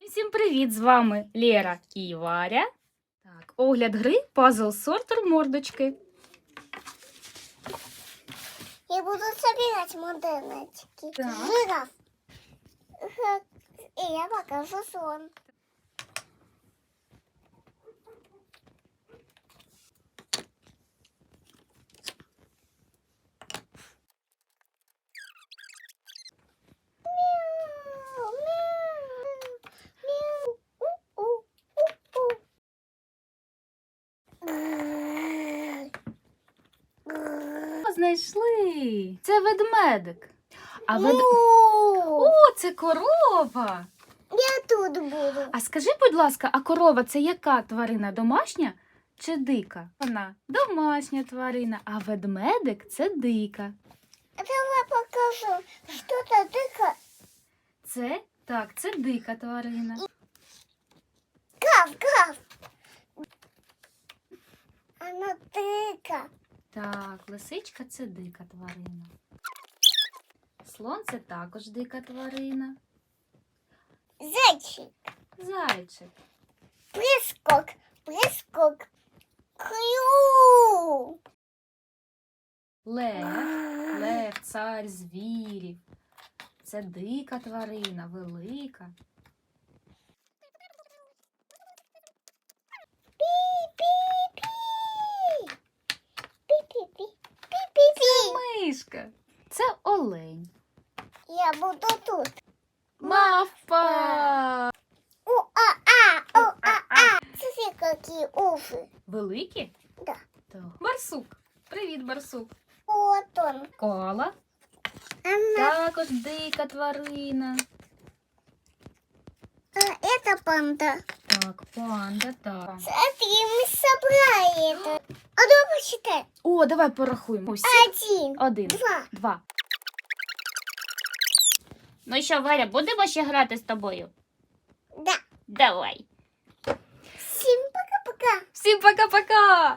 Всім привіт! З вами Лера і Варя. Так, огляд гри пазл сортер мордочки. Я буду собирать мордочки. Жираф. И я покажу сон. знайшли! Це ведмедик. А вед... О, О, це корова! Я тут буду. А скажи, будь ласка, а корова це яка тварина? Домашня чи дика? Вона домашня тварина, а ведмедик це дика. Давай покажу, что это дыка. Це так, це дика тварина. Гав, гав. Она дыка. Так, лисичка це дика тварина. Слон це також дика тварина. Зайчик. Зайчик. Прискок, прискок. Крю. Лев. Лев, цар звірів. Це дика тварина, велика. Мишка. Це олень. Я буду тут. Мавпа. У-а-а, у-а-а. Смотри, какие уши. Великі? Да. Так. Барсук. Привіт, барсук. Вот он. Кола. Она. Також дика тварина. А это панда. Так, панда, так. Смотри, мы собрали это. А давай посчитай. О, давай порахуємо. Усі. Один, Один, два. два. Ну що, Варя, будемо ще грати з тобою? Да. Давай. Всім пока-пока. Всім пока-пока!